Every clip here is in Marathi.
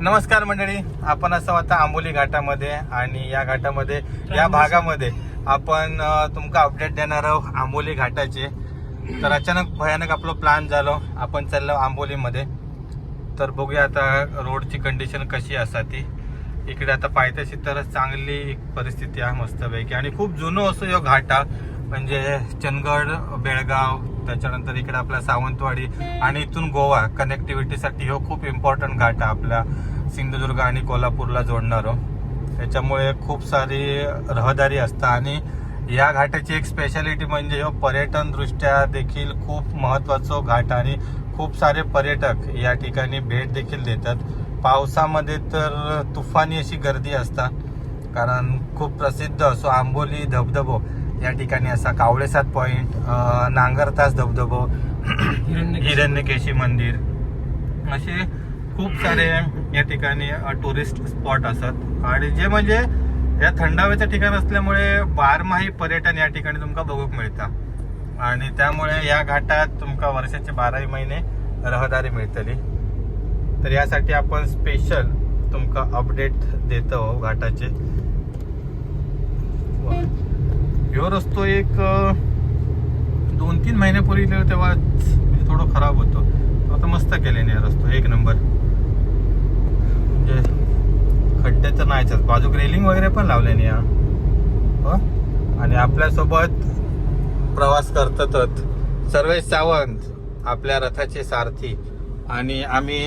नमस्कार मंडळी. आपण असं आता आंबोली घाटामध्ये आणि या घाटामध्ये या भागामध्ये आपण तुमका अपडेट देणार आहोत आंबोली घाटाचे. तर अचानक भयानक आपलं प्लॅन झालो. आपण चाललो आंबोलीमध्ये. तर बघूया आता रोडची कंडिशन कशी असा ती इकडे आता पायथ्याशी तर चांगली परिस्थिती आहे मस्तपैकी. आणि खूप जुनं असो यो घाट म्हणजे चंदगड बेळगाव त्याच्यानंतर इकडे आपला सावंतवाडी आणि इथून गोवा कनेक्टिव्हिटीसाठी हो खूप इम्पॉर्टंट घाट आहे आपल्या सिंधुदुर्ग आणि कोल्हापूरला जोडणारं. त्याच्यामुळे खूप सारी रहदारी असतं आणि या घाटाची एक स्पेशालिटी म्हणजे हो पर्यटन दृष्ट्या देखील खूप महत्वाचं घाट आणि खूप सारे पर्यटक या ठिकाणी भेट देखील देतात. पावसामध्ये तर तुफानी अशी गर्दी असतात कारण खूप प्रसिद्ध असो आंबोली धबधबो या ठिकाणी असा कावळेसात पॉइंट नांगरतास धबधबो हिरण्यकेशी मंदिर असे खूप सारे या ठिकाणी टुरिस्ट स्पॉट असत आणि जे म्हणजे या थंडाव्याचं ठिकाण असल्यामुळे बारमाही पर्यटन या ठिकाणी तुमका बघूक मिळता. आणि त्यामुळे या घाटात तुमका वर्षाचे बाराही महिने रहदारी मिळतली. तर यासाठी आपण स्पेशल तुमका अपडेट देतो घाटाचे. ह्यो रस्तो एक दोन तीन महिन्यापूर्वी गेलो तेव्हा म्हणजे थोडं खराब होतो. आता मस्त केल्याने रस्तो एक नंबर. म्हणजे खड्डे तर नाहीच बाजूक रेलिंग वगैरे पण लावल्याने या हो? आणि आपल्यासोबत प्रवास करतातच सर्वे सावंत आपल्या रथाचे सारथी. आणि आम्ही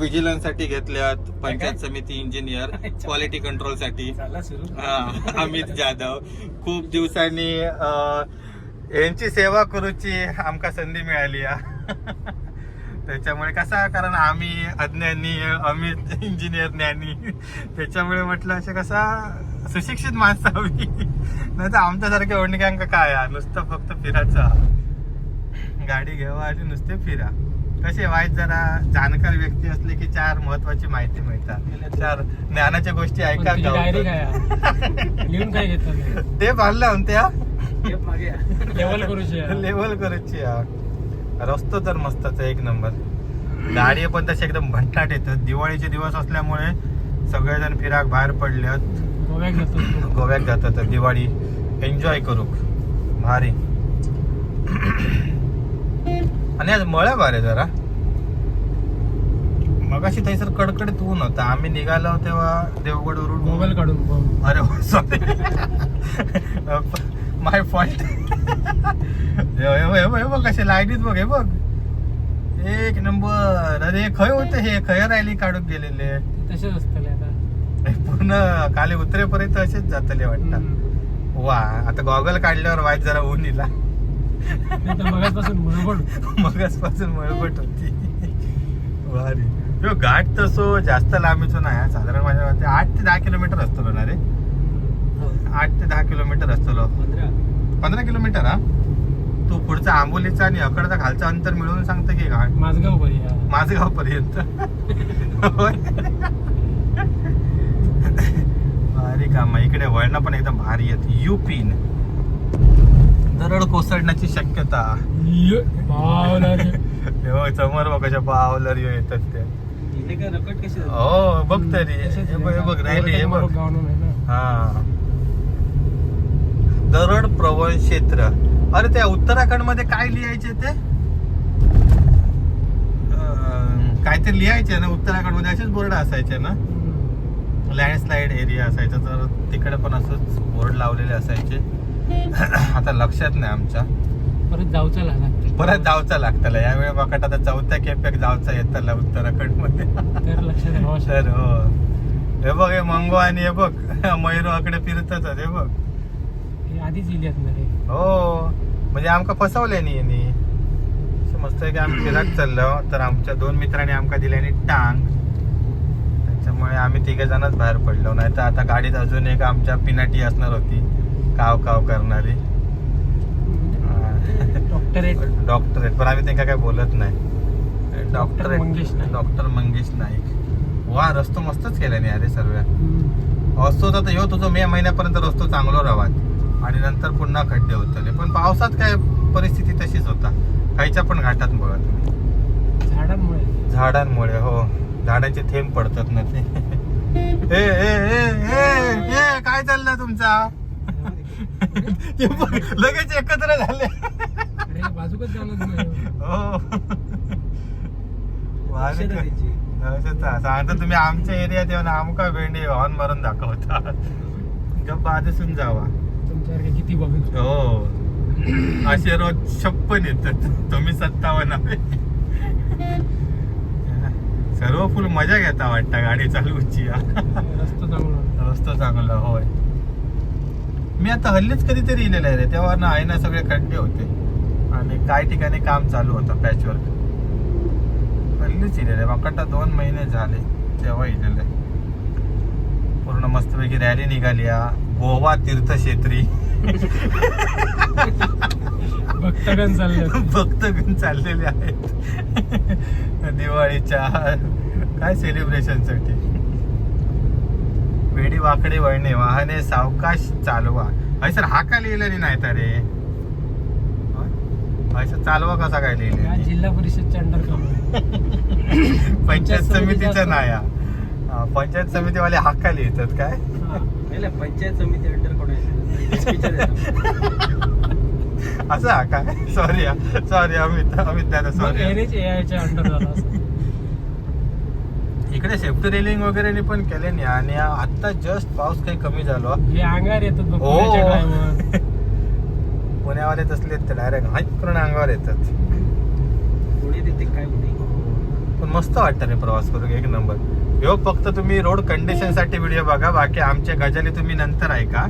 विजिलन्ससाठी घेतल्यात पंचायत समिती इंजिनियर क्वालिटी कंट्रोलसाठी हा, अमित जाधव. खूप दिवसांनी यांची सेवा करूची आमका संधी मिळाली. त्याच्यामुळे कसा कारण आम्ही अज्ञानी अमित इंजिनियर ज्ञानी. त्याच्यामुळे म्हटलं असे कसा सुशिक्षित माणसं हवी नाही तर आमच्यासारख्या ओढणिकांका काय नुसतं फक्त फिरायचा. गाडी घ्यावा आणि नुसते फिरा. कसे वाईट जरा जाणकार व्यक्ती असले की चार महत्वाची माहिती मिळतात. चार ज्ञानाच्या गोष्टी ऐका ते बांधलं म्हणत्या लेवल करूची लेवल करायची हा. रस्तो तर मस्तच एक नंबर. गाडी पण तशी एकदम भंटाट येतात दिवाळीचे दिवस असल्यामुळे सगळेजण फिराक बाहेर पडल्यात गोव्यात जातात दिवाळी. एन्जॉय करू. भारी. आणि आज मळ्या भारी जरा. मगाशी सर कडकडीत ऊन होता. आम्ही निघालो तेव्हा देवगड मोबाईल काढून बघ. अरे सॉरी माय फॉल्ट हे बघ कसे लाईनीत बघ हे बघ. एक नंबर. अरे खय होते हे खय राहिली काढून गेलेले. तसेच असतले आता. पूर्ण खाली उतरेपर्यंत असेच जातले वाटतं. वा आता गॉगल काढल्यावर वाईट जरा ऊन इला नाही तर मगाचपासून बरोबर मगच पासून मळबट होती. भारी. ह्यो घाट तसो जास्त लांबीचो नाही हा. साधारण माझ्या मते आठ ते दहा किलोमीटर असतो ना रे? आठ ते दहा किलोमीटर असतो पंधरा. किलोमीटर हा? तू पुढचा आंबोलीचा आणि अकडचा खालचा अंतर मिळवून सांगतं की घाट माझगाव हा. माझगाव पर्यंत. भारी काम आहे. इकडे वळणं पण एकदम भारी आहेत. युपीन दरड कोसळण्याची शक्यता. हे समोर बघ कशा बावलर येतात त्या हो बघ तरी. हे बघ हे राहिले हे बघ. हा. दरड प्रवण क्षेत्र. अरे त्या उत्तराखंडमध्ये काय लिहायचे ते? अं, काहीतरी लिहायचे ना उत्तराखंडमध्ये असेच बोर्ड असायचे ना? हम्म. लँडस्लाइड एरिया असायचा तर तिकडे पण असंच बोर्ड लावलेले असायचे. आता लक्षात नाही आमच्या. परत जाऊचा लागला परत जावचा लागताला यावेळी बघा आता चौथ्या खेपेक जावचा येताला उत्तराखंडमध्ये तर लक्षात राहावं तर हो. हे बघ हे मंगो आणि हे बघ. मयूर आकडे फिरतच हे बघ. हे आधीच इलियात ना रे. हो. म्हणजे आमका फसवले नाही यांनी मस्त आहे की आम्ही फिराक चाललो तर आमच्या दोन मित्रांनी आमका दिल्याने टांग. त्याच्यामुळे आम्ही तिघे जणच बाहेर पडलो. नाही तर आता गाडीत अजून एक आमच्या पिनाटी असणार होती. काव काव करणारी. डॉक्टरेट डॉक्टर आहेत. पण आम्ही त्यांना काय बोलत नाही. डॉक्टर मंगेश. डॉक्टर मंगेश नाईक. वा रस्तो मस्तच केल्याने अरे सर्व. असतो तर ह्यो तुझं मे महिन्यापर्यंत रस्तो चांगलो राहत आणि नंतर पुन्हा खड्डे होतले पण पावसात काय परिस्थिती तशीच होता. खायच्या पण घाटात बघा तुम्ही. झाडांमुळे. झाडांमुळे हो. झाडाचे थेंब पडतात ना ते. ए, ए, ए, ए, ए, काय चाललं तुमचा? ते बघ, लगेच एकत्र झाले. बाजूकच हो. तुम्ही आमच्या एरियात येऊन आमका भेंडी हॉर्न मारून दाखवता गप्पा आधीसून जावा. तुमच्यासारखे किती बघत हो. असे रोज छप्पन येतात तुम्ही सत्तावन्न. सर्व फुल मजा घेता वाटतं गाडी चालवूची. रस्ता चांगला. रस्ता चांगला होय. मी आता हल्लीच कधीतरी इलेलं आहे रे. तेव्हा ना आहे ना सगळे खड्डे होते. आणि काही ठिकाणी काम चालू होतं पॅचवर्क हल्लीच इलेलं आहे. माकडा दोन महिने झाले तेव्हा इलेलं आहे. पूर्ण मस्तपैकी रॅली निघाली. गोवा तीर्थक्षेत्री. भक्तगण चालले भक्तगण चाललेले आहेत. दिवाळीच्या काय सेलिब्रेशनसाठी? वेडी वाकडे वळणे वाहने सावकाश चालवा. सर हा का लिहिलेली नाही तर रे? असं चालवा कसा काय लिहिले जिल्हा परिषदच्या अंडर. पंचायत समितीचा हा. हा, पंचायत समितीवाले हाका लिहितात काय? हा. पहिला पंचायत समिती अंडर कोणायचं असं हा काय? सॉरी सॉरी अमित अमित दादा सॉरी अंडर. इकडे सेफ्टी रेलिंग वगैरे पण केले नाही आणि आता जस्ट पाऊस काही कमी झालो. हे अंगार येतात बघ हो. पुण्याच्या driver. पुण्यावाले तसले ते डायरेक्ट हाईक करून अंगावर येतात. देते काय पुणे पण मस्त वाटतं रे प्रवास करून एक नंबर. ह्यो फक्त तुम्ही रोड कंडिशनसाठी व्हिडिओ बघा बाकी आमच्या गजाली तुम्ही नंतर ऐका.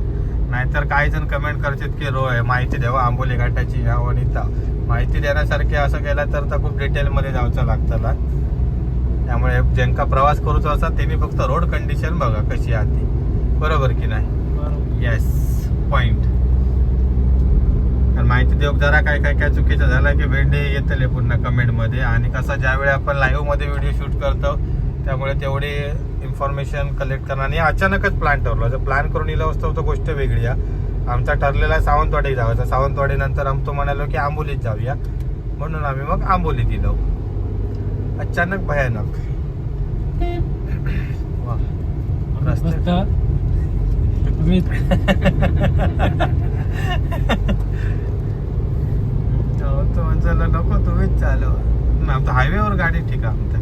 नाहीतर काही जण कमेंट करतात की रो माहिती द्यावा आंबोली घाटाची ह्या वनिता माहिती देण्यासारखे असं केलं तर तर खूप डिटेल मध्ये जायचं लागतं त्यामुळे ज्यांका प्रवास करूचा असा त्यांनी फक्त रोड कंडिशन बघा कशी आहे ती. बरोबर की नाही. येस पॉइंट तर माहिती देऊ जरा काय काय काय चुकीचं झालं की भेंडे येतले पुन्हा कमेंटमध्ये. आणि कसं ज्यावेळी आपण लाईव्हमध्ये व्हिडिओ शूट करतो त्यामुळे तेवढी इन्फॉर्मेशन कलेक्ट करणं आणि अचानकच प्लॅन ठरलो जर प्लॅन करून इलं असतं तर गोष्ट वेगळी आहे. आमचा ठरलेला सावंतवाडी जायचा सावंतवाडी नंतर आमचं म्हणालो की आंबोलीत जाऊया. म्हणून आम्ही मग आंबोलीत दिलो अचानक भयानक. वा रस्ते मस्त. तुम्ही तो म्हणलं नको तुम्हीच चालव. नाही, आमच्या हायवेवर गाडी ठीक आहे आमच्या.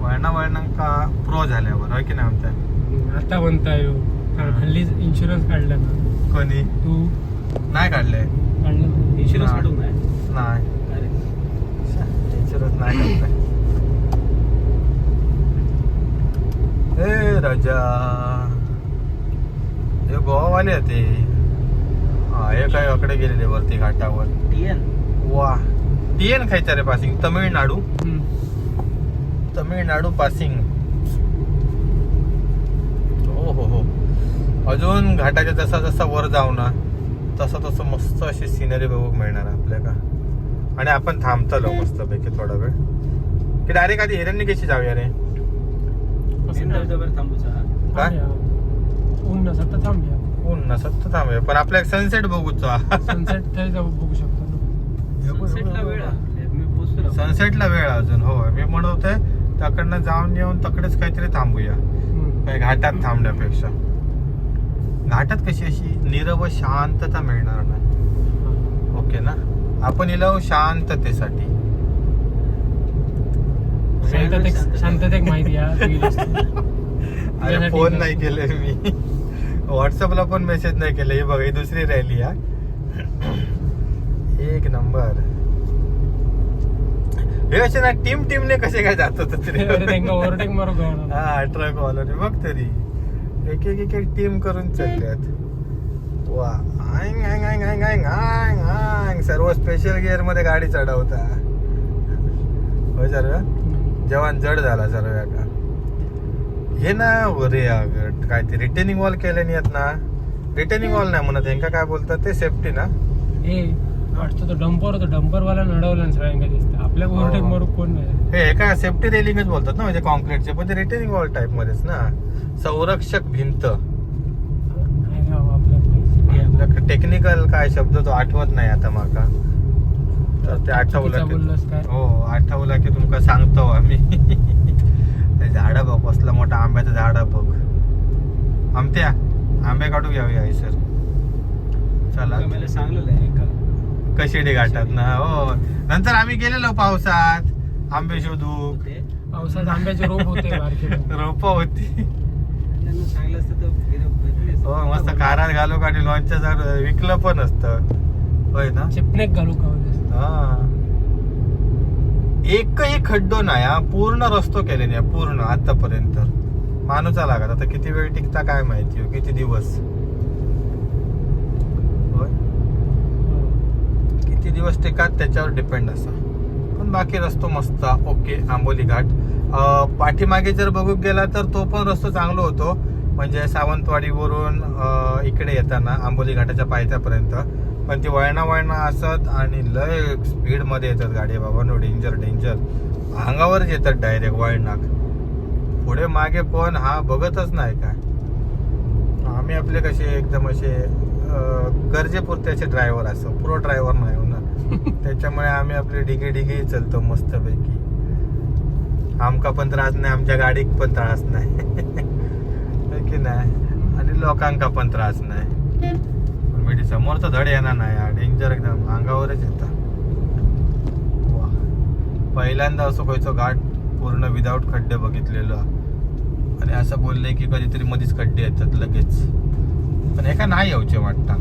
वळणा वळणांका प्रो झाल्यावर होय की नाही आमच्या? आता म्हणताय हो. कारण हल्ली इन्शुरन्स काढला ना. कोणी? तू. नाही काढले? इन्शुरन्स. काढून नाही नाही. अरे. इन्शुरन्स नाही काढलाय. ए राजा. हे गोवावाले होते हा हे काय अकडे गेलेले वरती घाटावर. टीएन. वा. टीएन खायचं रे पासिंग तमिळनाडू. तमिळनाडू पासिंग हो हो हो. अजून घाटाच्या जसा जसा वर जाऊ ना तसं तसं मस्त अशी सिनरी बघू मिळणार आपल्याला. आणि आपण थांबतलो मस्त पैकी थोडा वेळ. की डायरेक्ट आधी हिरण्य कशी जाऊया रे. धबधब्यावर थांबूचा काय? ऊन नसत तर थांबूया. ऊन नसत तर थांबूया. पण आपल्याला सनसेट बघूचा सनसेट तरी जाऊ बघू शकतो. सनसेटला वेळ आहे. मी पोचतो सनसेटला वेळ आहे अजून. हो मी म्हणत होते त्याकडनं जाऊन येऊन तकडेच काहीतरी थांबूया. हम्म. काय घाटात थांबण्यापेक्षा. घाटात कशी अशी? निरव शांतता मिळणार नाही. ओके ना? आपण इलो शांततेसाठी. शांततेक माहिती. अरे फोन. नाही केले मी. व्हॉट्सअपला पण मेसेज नाही केले. ही बघ ही दुसरी रॅली हा. एक नंबर. हे असे ना टीम टीमने कसे काय जात होत ओव्हरटेक हा ट्रक वाले बघ तरी. एक एक एक एक टीम करून चालल्यात. वा आंग आंग आंग आंग आंग आंग आंग. सर्व स्पेशल गिअरमध्ये गाडी चढवता. होय सर्व जवान जड झाला सर्व का? हे ना रे अगं, काय ते रिटेनिंग वॉल केले नाही आहेत ना? रिटेनिंग वॉल नाही म्हणत यांका काय बोलतात ते? सेफ्टी ना? ए वाटतं तो डंपर होतो. डंपर वाला नडवला ना सगळ्यांका दिसतं. आपल्या ओव्हरटेक हो. मारू कोण नाही? हे काय सेफ्टी रेलिंगच बोलतात ना म्हणजे कॉन्क्रीटचे पण ते रिटेनिंग वॉल टाइप मध्येच ना? संरक्षक भिंत. नाही आपल्या टेक्निकल काय शब्द तो आठवत नाही आता माका. तर ते आठवलं की हो आठवलं की तुमका सांगतो आम्ही. झाडं बघ असलं मोठं आंब्याचं झाड बघ. आमत्या? आंबे काढू घ्यावे आई सर. चला. सांगलेलं कशेडी घाटात ना? हो. नंतर आम्ही गेलेलो पावसात. आंबे शोधू. पावसात आंब्याचे रोप होते रोप होती. हो मस्त कारात घालू आणि लॉन्च विकलं पण असतं. होय ना? चिपणेक घालू का? एकही खड्डो नाही हा पूर्ण रस्तो केलेली आहे पूर्ण आतापर्यंत. माणूसा लागत. आता किती वेळ टिकता काय माहिती हो, किती दिवस? किती दिवस टिकात त्याच्यावर डिपेंड असा. पण बाकी रस्तो मस्त. ओके आंबोली घाट. पाठीमागे जर बघू गेला तर तो पण रस्तो चांगला होतो. म्हणजे सावंतवाडीवरून इकडे येताना आंबोली घाटाच्या पायथ्यापर्यंत. पण ती वळणा वळणा असत आणि लय स्पीडमध्ये येतात गाडी. बाबा नो डेंजर डेंजर अंगावरच येतात डायरेक्ट वळणाक पुढे मागे पण हा बघतच नाही काय. आम्ही आपले कसे एकदम असे गरजेपुरते असे ड्रायव्हर असतो. प्रो ड्रायव्हर नाही हो ना. त्याच्यामुळे आम्ही आपले डिगे डिगे चलतो मस्तपैकी. आमका पण त्रास नाही आमच्या गाडीक पण त्रास नाही. की नाही? आणि लोकांका पण त्रास नाही. पण मी समोरचा धड येणार नाही डेंजर एकदम. अंगावरच येतात पहिल्यांदा असं खयचो घाट पूर्ण विदाऊट खड्डे बघितलेलो. आणि असं बोलले की कधीतरी मध्येच खड्डे येतात लगेच. पण एका नाही येऊचे वाटता.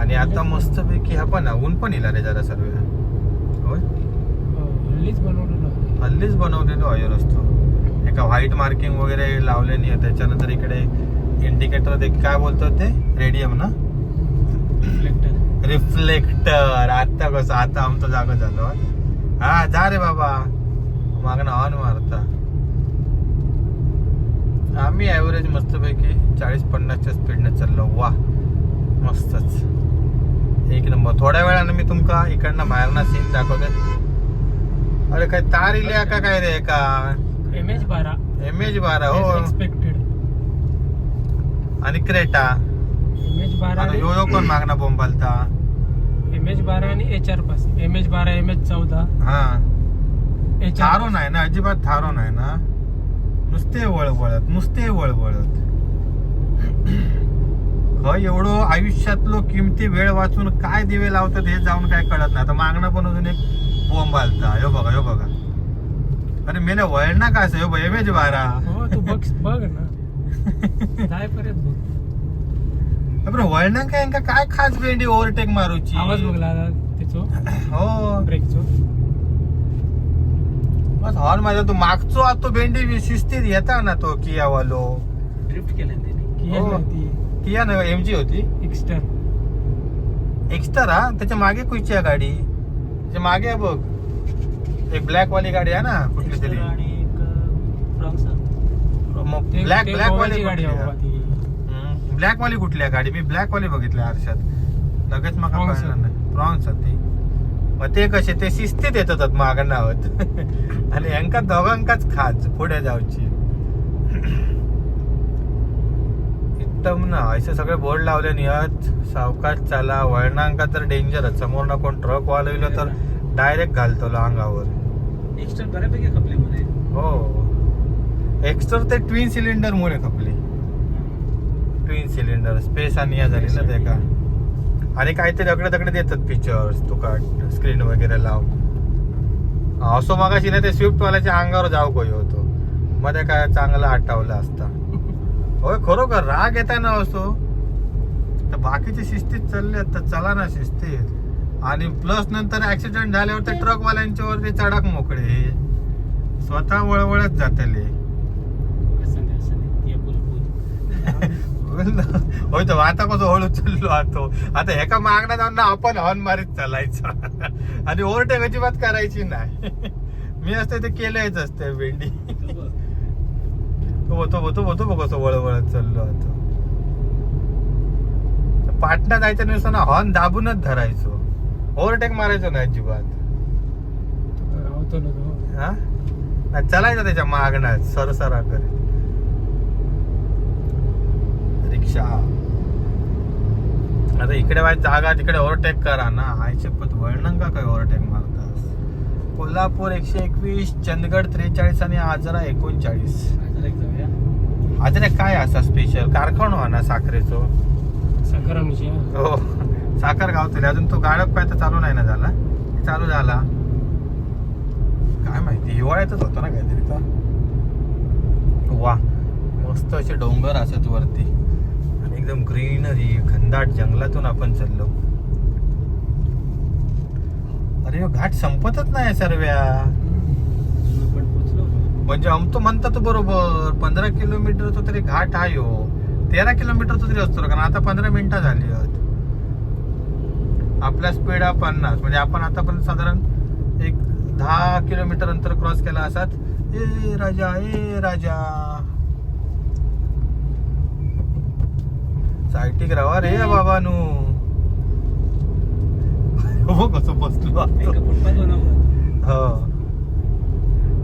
आणि आता मस्तपैकी हा पण ऊन पण येईल रे जरा सर्व. होय? हल्लीच बनवलेलं होतं. हल्लीच बनवलेलो आहे रस्तो. एका व्हाईट मार्किंग वगैरे लावले नाही त्याच्यानंतर इकडे इंडिकेटर ते काय बोलतात ते? रेडियम ना. रिफ्लेक्टर आता कसं आता आमचं जागा झालो हा जा रे बाबा. मागणं हॉर्न मारता आम्ही ॲव्हरेज मस्तपैकी चाळीस पन्नासच्या स्पीडने चाललो. वा मस्तच. एक नंबर. थोड्या वेळानं मी तुमका इकडनं बाहेरना सीन दाखवते. अरे काय तार इल्या का काय रे का एम एच बारा. एम एच बारा हो. एक्सपेक्टेड आणि क्रेटा. एम एच बारा आणि यो यो पण मागणा बोंबालता एम एच बारा आणि H R pass M H बारा एम एच चौदा. हा. एच थारो नाही ना अजिबात थारो नाही ना. नुसते वळवळत नुसते वळवळत. खय एवढं आयुष्यातलो किमती वेळ वाचून काय दिवे लावतात हे जाऊन काय कळत नाही. आता मागणं पण अजून एक बोंब आलता ह्यो बघा ह्यो बघा. अरे मेले वळणा काय असं? ह्यो बघ एमेज बारा. हो तू बघ बघ. ना जाय परत बघ वळणा काय? यांका काय खास भेंडी ओव्हरटेक मारूची? आवाज बघला त्याचो. हो. ब्रेकचो. बस हॉर्न माझा तो मागचो आता तो भेंडी शिस्तीत येता ना तो कियावालो. ड्रिफ्ट केलं किया हो. ती किया ना एम जी होती. एक्स्टर एक्स्टर हा त्याच्यामागे कुठची आहे गाडी? त्याच्यामागे आहे बघ. एक ब्लॅक वाली गाडी आहे ना कुठली तरी. आणि मग ते- ब्लॅक ते ब्लॅक गोव्याची वाली गाडी आहे? बाबा ती. ब्लॅक वाली कुठली आहे गाडी? मी ब्लॅक वाली बघितली आरशात. लगेच Prawns कळलं नाही. प्रॉन्स ती. मग ते कसे? ते शिस्तीत येतात मागं आहोत आणि यांका दोघांकाच खाच पुढे जाऊची. एकदम ना असे सगळे बोर्ड लावले नियत सावकाश चाला वळणांका तर डेंजरच समोर ना कोण ट्रक वालविलं तर डायरेक्ट घालतो अंगावर एक्स्ट्रा बऱ्यापैकी खपले मध्ये हो. एक्स्टर ते ट्विन सिलेंडर मुळे खपली ट्विन सिलेंडर स्पेस आणि या झाली ना ते का आणि काहीतरी अकडे तकडे देतात पिक्चर्स तुका स्क्रीन वगैरे लाव. असो मागाशी ना ते स्विफ्ट वाल्याच्या अंगावर जाऊ कोई होतो. मध्ये काय चांगलं आठवलं असता. होय खरोखर राग येता ना असो तर बाकीचे शिस्तीत चालले तर चला ना शिस्तीत. आणि प्लस नंतर ऍक्सिडेंट झाल्यावर ते ट्रक वाल्यांच्या वरती चढाक मोकळे. स्वतः वळवळत जातले असं नाही असं नाही ती होय तर आता कसं हळू चाललो आतो आता एका मागणं जाऊन ना आपण हॉर्न मारीत चालायचा आणि ओव्हरटेक अजिबात करायची नाही मी असते ते केलंच असते भेंडी तो होतो होतो होतो बघ कसं वळवळत चाललो आता पाटणा जायच्या दिवसानं हॉर्न दाबूनच धरायचो ओव्हरटेक मारायचो अजिबात ना तो हा चालायचं त्याच्या मागण्यात सरसरा करीत रिक्षा आता इकडे वाईट जागा तिकडे ओव्हरटेक करा ना. आयचे पत वळणं का काय ओव्हरटेक मारतास? कोल्हापूर एकशे एकवीस चंदगड त्रेचाळीस आणि आजरा एकोणचाळीस. जरा एक जाऊया. अजून एक काय असा स्पेशल कारखानो हा ना साखरेचो. साखर आमची हा. हो. साखर गावतले अजून तो गाळप काय तर चालू नाही ना झाला? चालू झाला. काय माहिती? हिवाळ्यातच होतो ना काहीतरी तो. वा. मस्त असे डोंगर असत वरती. एकदम ग्रीनरी खंदाट जंगलातून आपण चाललो. अरे घाट संपतच नाही सर्व्या. अजून म्हणजे आमचं म्हणतात बरोबर पंधरा किलोमीटरचा तरी घाट आहे हो तेरा किलोमीटरचा तरी असतो कारण आता पंधरा मिनिटं झाली आहेत आपला स्पीड हा पन्नास. म्हणजे आपण आतापर्यंत साधारण एक दहा किलोमीटर अंतर क्रॉस केला असत. ए राजा ए राजा. सायटिक राहा रे बाबानू. हो कसं बसलो हो.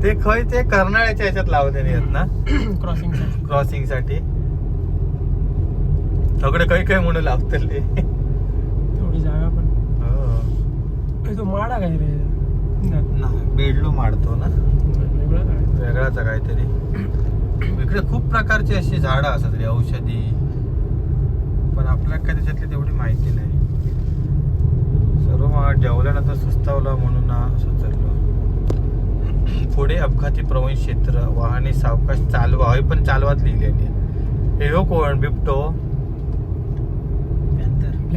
ते खय ते कर्नाळ्याच्या ह्याच्यात लावले आहेत ना? क्रॉसिंग क्रॉसिंगसाठी. सगळे काही काही म्हणून लागतले तेवढी जागा पण. ए, तो माडा काय रे? बेडलो मारतो ना. वेगळाच काहीतरी. इकडे खूप प्रकारची अशी झाडं असतात रे औषधी. पण आपल्याला काय त्याच्यातली तेवढी माहिती नाही. सर्व मग जेवल्यानंतर सुस्तावला म्हणून ना पुढे अपघाती प्रवण क्षेत्र वाहने सावकाश चालवा हे पण चालवात लिहिलेली. हे हो कोण? बिबटो?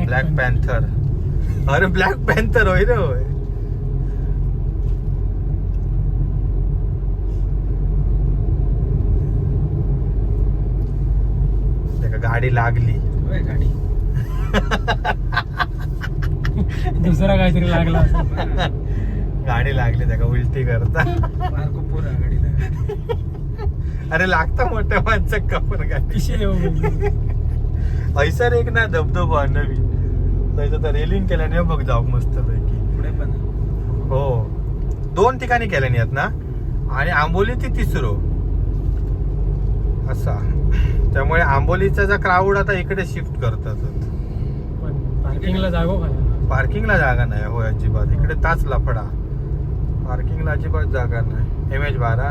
ब्लॅक पॅन्थर अरे ब्लॅक पॅन्थर होय रे होय. गाडी लागली. होय गाडी. दुसरा काहीतरी लागला गाडी लागली त्या का उलटी करता. मार्को पुरा गाडीला. अरे लागता मोठ्या माणसं कपर गाडी ऐसर एक ना धबधबा नवी. त्याचं तर रेलिंग केल्याने बघ जाऊ मस्त पैकी पुढे पण. हो. दोन ठिकाणी केल्याने आहेत ना? आणि आंबोली ती तिसरो. असा. त्यामुळे आंबोलीचा जो क्राऊड आता इकडे शिफ्ट करतात. पण पार्किंगला जागो काय पार्किंगला जागा नाही हो अजिबात. इकडे ताच लफडा. पार्किंगला अजिबात जागा नाही. एम एच बारा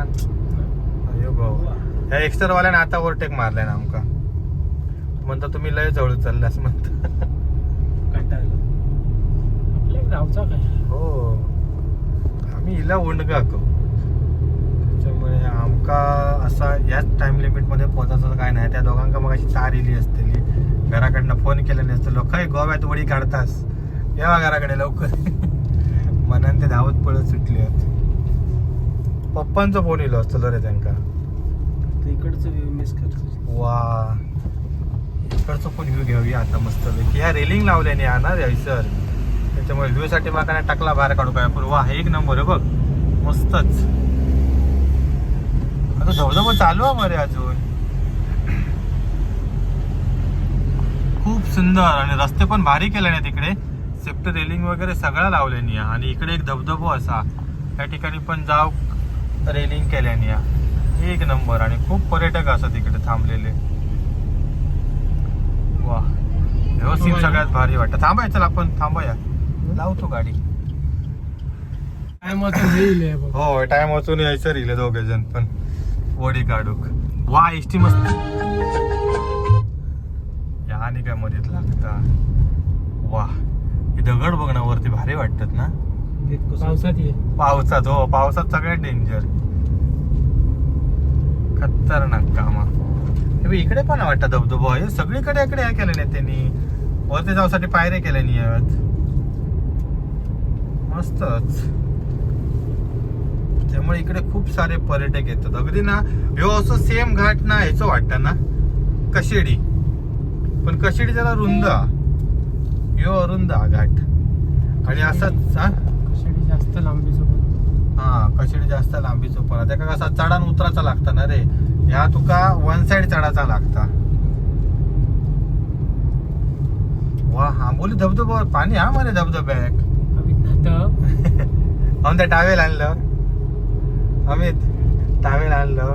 अयो भाऊ ह्या एक्स्टर वाल्याने आता ओव्हरटेक मारलाय ना आमका. म्हणता तुम्ही लय जवळ चालल्यास म्हणता. कंटाळलो. आपल्या गावचा काय? हो. आम्ही हिला उंडगा करू आमका असा याच टाइम लिमिटमध्ये पोहोचायचं काय नाही. त्या दोघांका मग अशी तार इली असतेली. घराकडनं फोन केल्याने असतं खय गोव्यात वडी काढतास. येवा घराकडे लवकर. मनान ते धावत पळत सुटले. पप्पांचा फोन इलो असतो रे तर इकडचं व्ह्यू मिस करतो वा. इकडचं पण व्ह्यू घेऊया आता मस्त पैकी. ह्या रेलिंग लावल्याने हा ना सर त्याच्यामुळे व्ह्यू साठी मला काय टाकला बाहेर काढू काय वा एक नंबर आहे बघ. मस्तच. आता धबधबा चालू आहे मरे अजून. खूप सुंदर आणि रस्ते पण भारी केले नाही तिकडे सेफ्टी रेलिंग वगैरे सगळं लावल्यानी. आणि इकडे एक धबधबो असा. या ठिकाणी पण जाव रेलिंग केल्यानी. एक नंबर आणि खूप पर्यटक असतात तिकडे थांबलेले. वा सीन सगळ्यात भारी वाटतं. थांबाय चल आपण थांबूया. लावतो गाडी. हे बघ. हो टाइम वाचून यायचं रिले दोघे जण पण. वडी काढूक. वा एसटी मस्त. या आणि काय मध्येच लागता. वा हे दगड बघ ना वरती भारी वाटतात ना. पावसात हो पावसात सगळ्यात डेंजर खतरनाक कामा. हे इकडे पण वाटतं धबधबा. हे सगळीकडे इकडे हे केले नाही त्यांनी. वरती जाऊसाठी पायऱ्या केल्या नाही मस्तच. त्यामुळे इकडे खूप सारे पर्यटक येतात. अगदी ना ह्यो असं सेम घाट ना ह्याचं वाटतं ना. कशेडी. पण कशेडी जरा रुंद. ह्यो अरुंद घाट. आणि असाच हा? कशाडी जास्त लांबीचं पण हा कशेडी जास्त लांबीचो पण त्याका कसा चढान उतराचा लागता ना रे. ह्या तुका वन साइड चढाचा लागता. वा आंबोली धबधबा पाणी हा मरे धबधब्याक. आम त्या टावेल आणलं. अमित टावेल आणलं.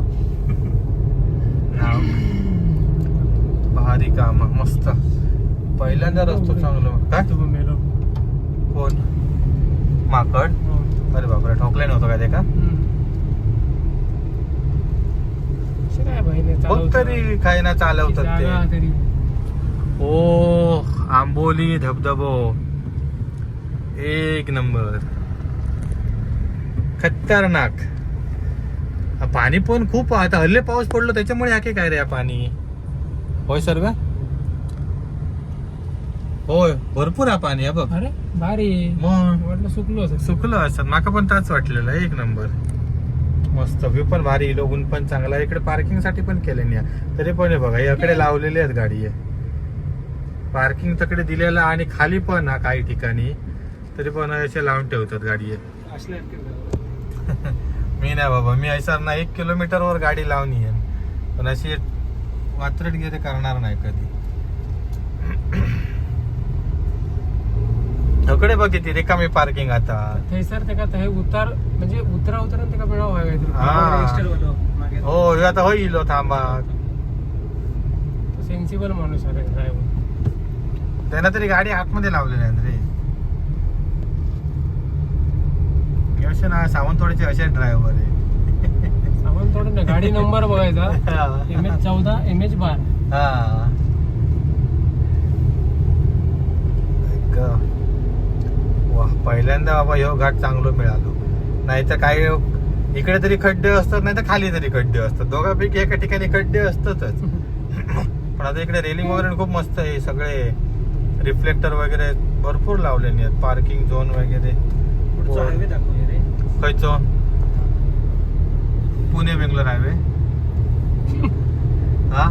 भारी काम मस्त. पहिल्यांदा रस्तो चांगलं काय? तू मेलो. कोण? माकड? हो. अरे बापरे ठोकले नव्हतं काय ते का? बघ तरी काय ना चालवतात ते. ओ आंबोली धबधबो. एक नंबर. खतरनाक. पाणी पण खूप आता हल्ले पाऊस पडलो त्याच्यामुळे याके काय रे पाणी? होय सर होय भरपूर हा पाणी आहे बघ. अरे भारी. मग? सुकलो सुकलं असत. माका पण ताच वाटलेलं एक नंबर. मस्त व्ह्यू पण भारी इलो ऊन पण चांगला आहे. इकडे पार्किंगसाठी पण केले नाही. तरी पण बघा याकडे लावलेली आहेत गाडी. आहे पार्किंग तकडे दिलेलं आणि खाली पण हा काही ठिकाणी. तरी पण असे लावून ठेवतात गाडी. आहे असल्या मी नाही बाबा मी ऐसा ना एक किलोमीटर वर गाडी लावणी आहे. पण अशी वात्रट गेले करणार नाही कधी. अकडे बघ किती रिकामी पार्किंग आता. थंयसर तेका हे उतार म्हणजे उतरा उतरा तेका मिळावं हा. हो ह्यो आता होईल हो थांबा. सेन्सिबल माणूस आहे ड्रायव्हर त्यांना तरी गाडी आतमध्ये लावलेली आहे रे हे असे ना सावंतवाडीचे असे ड्रायव्हर आहे. ना गाडी नंबर बघायचा. एम एच चौदा एम एच बार. हा. वा पहिल्यांदा बाबा ह्यो घाट चांगलो मिळालो. नाही तर काही इकडे तरी खड्डे असतात नाही तर खाली तरी खड्डे असतात. दोघांपैकी एका ठिकाणी खड्डे असतातच. पण आता इकडे रेलिंग वगैरे खूप मस्त आहे. सगळे रिफ्लेक्टर वगैरे भरपूर लावलेले आहेत. पार्किंग झोन वगैरे. खयचो पुणे बेंगलोर हायवे. हा?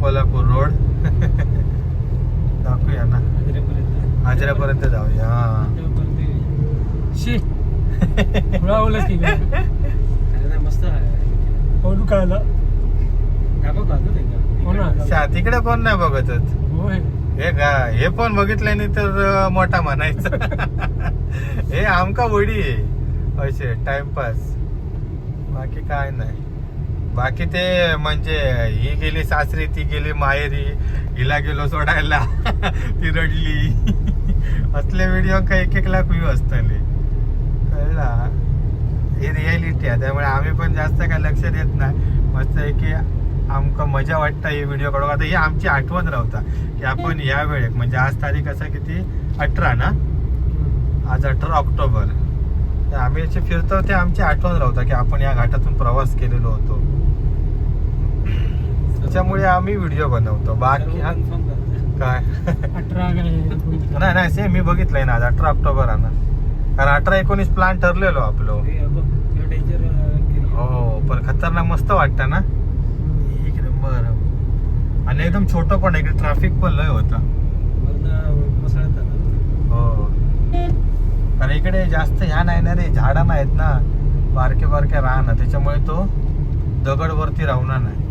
कोल्हापूर. रोड. दाखवूया ना. आजऱ्यापर्यंत जाऊया. हा. शी. की मस्त कोण कळलं? हो तिकडे कोण नाही बघतच? होय हे. का हे पण बघितलं नाही तर मोठा म्हणायचं. हे आमका वडी आहे. असे टाइमपास बाकी काय नाही. बाकी ते म्हणजे ही गेली सासरी ती गेली माहेरी हिला गेलो सोडायला ती रडली. असले व्हिडिओ का एक एक लाख व्ह्यू असतले. कळला? ही रियालिटी आहे त्यामुळे आम्ही पण जास्त काय लक्ष देत नाही. मस्त आहे की आमका मजा वाटतं ही व्हिडिओ काढू आता ही आमची आठवण राहता की आपण या वेळेक म्हणजे आज तारीख असं किती? अठरा ना? आज अठरा ऑक्टोबर. आम्ही असे फिरतो ते आमची आठवण राहता की आपण या घाटातून प्रवास केलेलो होतो. त्याच्यामुळे आम्ही व्हिडिओ बनवतो. बाकी. काय? नाही नाही सेम मी बघितलंय ना आज अठरा ऑक्टोबर ना. कारण अठरा एकोणीस प्लॅन ठरलेलो आपलं. हे पण खतरनाक मस्त वाटतं ना. एक नंबर. आणि एकदम छोटं पण इकडे ट्रॅफिक पण लय होता वरनं कोसळत जातं. हो कारण इकडे जास्त ह्या नाही ना रे झाडं नाहीत ना. बारके बारके राहणार त्याच्यामुळे तो दगड वरती राहणार नाही.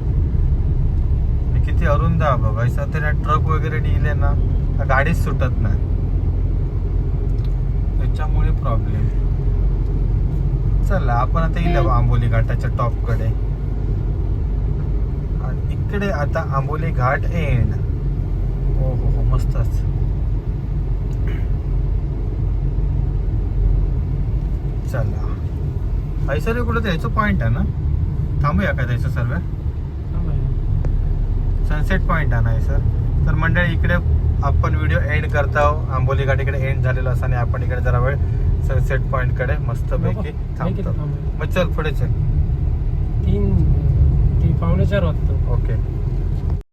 किती अरुंद बघ. असं तरी ट्रक वगैरे निघले ना गाडीच सुटत नाही. त्याच्यामुळे प्रॉब्लेम चला आपण आता येईल आंबोली घाटाच्या टॉपकडे. आणि इकडे आता आंबोली घाट एंड हो हो हो मस्तच. चला कुठं त्याचं पॉइंट आहे ना? थांबूया का त्याचं सर्व? सनसेट पॉइंट आहे ना सर तर मंडळी इकडे आपण व्हिडिओ एंड करतो आंबोली घाट इकडे एंड झालेला असताना आपण इकडे जरा वेळ सनसेट पॉइंटकडे मस्त पैकी थांबतो. मग चल पुढे चल. तीन पावणे चार वाजतो. ओके